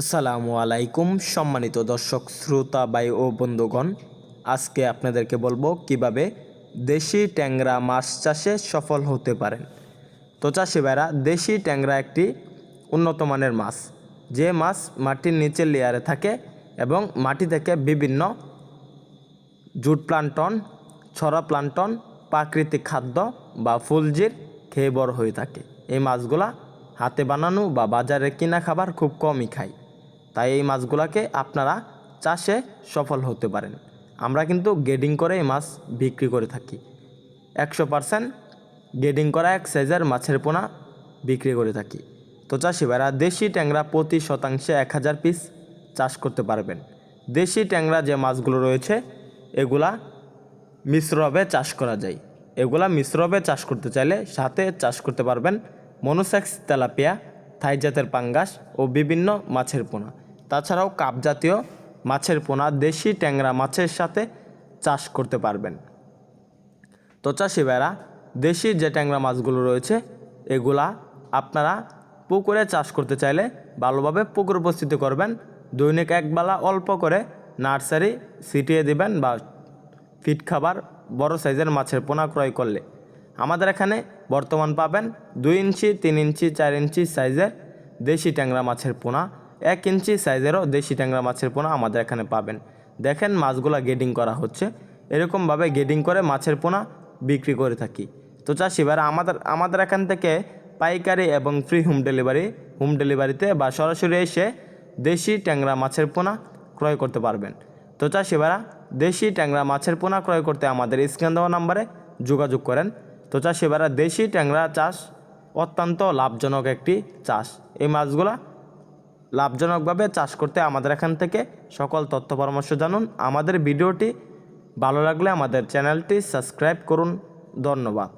আসসালামু আলাইকুম সম্মানিত দর্শক, শ্রোতা বাই ও বন্ধুগণ। আজকে আপনাদেরকে বলব কীভাবে দেশি ট্যাংরা মাছ চাষে সফল হতে পারেন। তো চাষি ভাইরা, দেশি ট্যাংরা একটি উন্নত মানের মাছ। যে মাছ মাটির নিচের লেয়ারে থাকে এবং মাটি থেকে বিভিন্ন জুট প্লান্টন, ছড়া প্লান্টন, প্রাকৃতিক খাদ্য বা ফুলজির খেয়ে বড় হয়ে থাকে। এই মাছগুলা হাতে বানানো বা বাজারে কিনা খাবার খুব কমই খায়। তাই এই মাছগুলোকে আপনারা চাষে সফল হতে পারেন। আমরা কিন্তু গেডিং করে এই মাছ বিক্রি করে থাকি। একশো পারসেন্ট গেডিং করা এক সাইজের মাছের পোনা বিক্রি করে থাকি। তো চাষি ভাইরা, দেশি ট্যাংরা প্রতি শতাংশে এক হাজার পিস চাষ করতে পারবেন। দেশি ট্যাংরা যে মাছগুলো রয়েছে, এগুলা মিশ্রভাবে চাষ করা যায়। এগুলা মিশ্রভাবে চাষ করতে চাইলে সাথে চাষ করতে পারবেন মনোসেক্স তেলাপিয়া, থাই জাতের পাঙ্গাস ও বিভিন্ন মাছের পোনা। তাছাড়াও কাপ জাতীয় মাছের পোনা দেশি ট্যাংরা মাছের সাথে চাষ করতে পারবেন। তো চাষি ভাইরা, দেশি যে ট্যাংরা মাছগুলো রয়েছে, এগুলা আপনারা পুকুরে চাষ করতে চাইলে ভালোভাবে পুকুর উপস্থিতি করবেন। দৈনিক একবেলা অল্প করে নার্সারি ছিটিয়ে দিবেন বা ফিট খাবার বড় সাইজের মাছের পোনা ক্রয় করলে। আমাদের এখানে বর্তমান পাবেন দুই ইঞ্চি, তিন ইঞ্চি, চার ইঞ্চি সাইজের দেশি ট্যাংরা মাছের পোনা এক ইঞ্চি সাইজেরও দেশি ট্যাংরা মাছের পোনা আমাদের এখানে পাবেন। দেখেন মাছগুলা গেডিং করা হচ্ছে। এরকমভাবে গেডিং করে মাছের পোনা বিক্রি করে থাকি। তো চাষি ভাইরা, আমাদের আমাদের এখান থেকে পাইকারি এবং ফ্রি হোম ডেলিভারি হোম ডেলিভারিতে বা সরাসরি এসে দেশি ট্যাংরা মাছের পোনা ক্রয় করতে পারবেন। তো চাষি ভাইরা, দেশি ট্যাংরা মাছের পোনা ক্রয় করতে আমাদের স্ক্যান দেওয়া নাম্বারে যোগাযোগ করেন। তো চাষি ভাইরা, দেশি ট্যাংরা চাষ অত্যন্ত লাভজনক একটি চাষ। এই মাছগুলা লাভজনকভাবে চাষ করতে আমাদের এখান থেকে সকল তথ্য পরামর্শ জানুন। আমাদের ভিডিওটি ভালো লাগলে আমাদের চ্যানেলটি সাবস্ক্রাইব করুন। ধন্যবাদ।